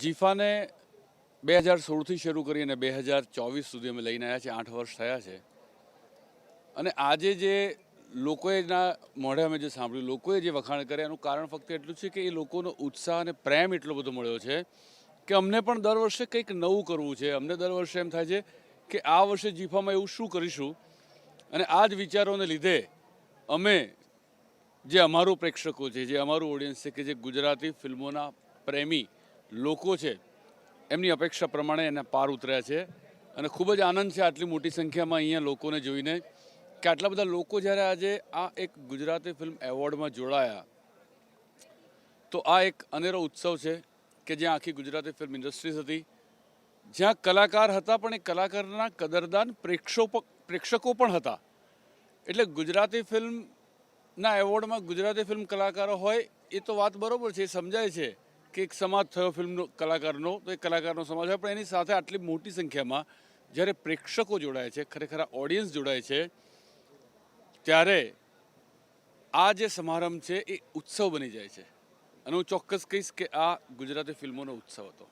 જીફાને બે હજાર સોળથી શરૂ કરી અને બે હજાર ચોવીસ સુધી અમે લઈને આવ્યા છે આઠ વર્ષ થયા છે. અને આજે જે લોકોએના મોઢે અમે જે સાંભળ્યું, લોકોએ જે વખાણ કર્યા, એનું કારણ ફક્ત એટલું છે કે એ લોકોનો ઉત્સાહ અને પ્રેમ એટલો બધો મળ્યો છે કે અમને પણ દર વર્ષે કંઈક નવું કરવું છે. અમને દર વર્ષે એમ થાય છે કે આ વર્ષે જીફામાં એવું શું કરીશું? અને આ જ વિચારોને લીધે અમે જે અમારું પ્રેક્ષકો છે, જે અમારું ઓડિયન્સ છે, કે જે ગુજરાતી ફિલ્મોના પ્રેમી લોકો છે, એમની અપેક્ષા પ્રમાણે એના પાર ઉતર્યા છે. અને ખૂબ જ આનંદ છે આટલી મોટી સંખ્યામાં અહીંયા લોકોને જોઈને કે આટલા બધા લોકો જ્યારે આજે આ એક ગુજરાતી ફિલ્મ એવોર્ડમાં જોડાયા, તો આ એક અનેરો ઉત્સવ છે કે જ્યાં આખી ગુજરાતી ફિલ્મ ઇન્ડસ્ટ્રીઝ હતી. જ્યાં કલાકાર હતા પણ એ કલાકારના કદરદાન પ્રેક્ષકો પ્રેક્ષકો પણ હતા. એટલે ગુજરાતી ફિલ્મના એવોર્ડમાં ગુજરાતી ફિલ્મ કલાકારો હોય એ તો વાત બરોબર છે, એ સમજાય છે. કે એક સમાજ થયો ફિલ્મનો કલાકારનો, તો એ કલાકારનો સમાજ હોય. પણ એની સાથે આટલી મોટી સંખ્યામાં જ્યારે પ્રેક્ષકો જોડાય છે, ખરેખર ઓડિયન્સ જોડાય છે, ત્યારે આ જે સમારંભ છે એ ઉત્સવ બની જાય છે. અને હું ચોક્કસ કહીશ કે આ ગુજરાતી ફિલ્મોનો ઉત્સવ હતો.